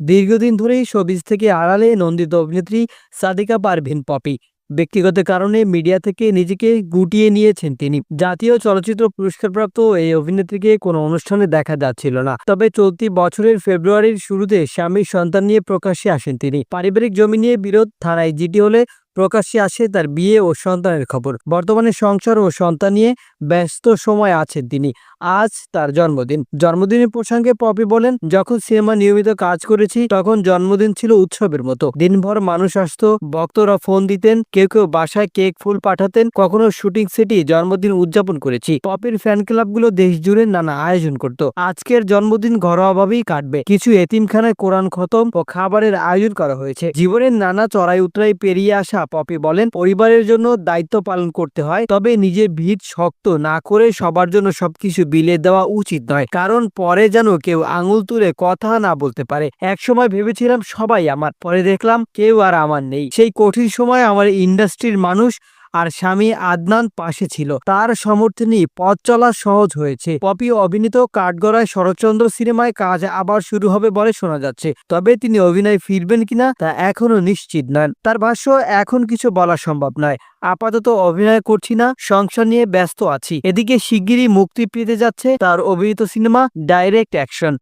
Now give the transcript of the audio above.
দীর্ঘদিন ধরেই শোবিজ থেকে আড়ালে নন্দিত অভিনেত্রী সাদিকা পারভিন পপি। ব্যক্তিগত কারণে মিডিয়া থেকে নিজেকে গুটিয়ে নিয়েছেন তিনি। জাতীয় চলচ্চিত্র পুরস্কারপ্রাপ্ত এই অভিনেত্রীকে কোনো অনুষ্ঠানে দেখা যাচ্ছিল না। তবে চলতি বছরের ফেব্রুয়ারির শুরুতে স্বামীর সন্তান নিয়ে প্রকাশ্যে আসেন তিনি। পারিবারিক জমি নিয়ে বিরোধ থানায় জিটি হলে প্রকাশ্যে আসে তার বিয়ে ও সন্তানের খবর। বর্তমানে সংসার ও সন্তান নিয়ে ব্যস্ত সময় আছেন তিনি। আজ তার জন্মদিন। জন্মদিনের প্রসঙ্গে পপি বলেন, যখন সিনেমা নিয়মিত কাজ করেছি, তখন জন্মদিন ছিল উৎসবের মতো। দিনভর মানুষ আসতো, ভক্তরা ফোন দিতেন, কেউ কেউ বাসায় কেক ফুল পাঠাতেন, কখনো শুটিং সেটি জন্মদিন উদযাপন করেছি। পপির ফ্যান ক্লাবগুলো দেশ জুড়ে নানা আয়োজন করত। আজকের জন্মদিন ঘরোয়াভাবেই কাটবে। কিছু এতিমখানায় কোরআন খতম ও খাবারের আয়োজন করা হয়েছে। জীবনের নানা চড়াই উতরাই পেরিয়ে আসা পপি বলেন, পরিবারের জন্য দায়িত্ব পালন করতে হয়, তবে নিজের ভিত শক্ত না করে সবার জন্য সবকিছু বিলে দেওয়া উচিত নয়, কারণ পরে যেন কেউ আঙুল তুলে কথা না বলতে পারে। একসময় ভেবেছিলাম সবাই আমার, পরে দেখলাম কেউ আর আমার নেই। সেই কঠিন সময় আমার ইন্ডাস্ট্রির মানুষ আর স্বামী আদনান পাশে ছিল। তার সমর্থনেই পথ চলা সহজ হয়েছে। পপি অভিনীত কাঠগড়ায় শরৎচন্দ্র সিনেমায় কাজ আবার শুরু হবে বলে শোনা যাচ্ছে। তবে তিনি অভিনয় ফিরবেন কিনা তা এখনও নিশ্চিত নয়। তার ভাষ্য, এখন কিছু বলা সম্ভব নয়। আপাতত অভিনয় করছি না, সংসার নিয়ে ব্যস্ত আছি। এদিকে শিগগিরই মুক্তি পেতে যাচ্ছে তার অভিনীত সিনেমা ডাইরেক্ট অ্যাকশন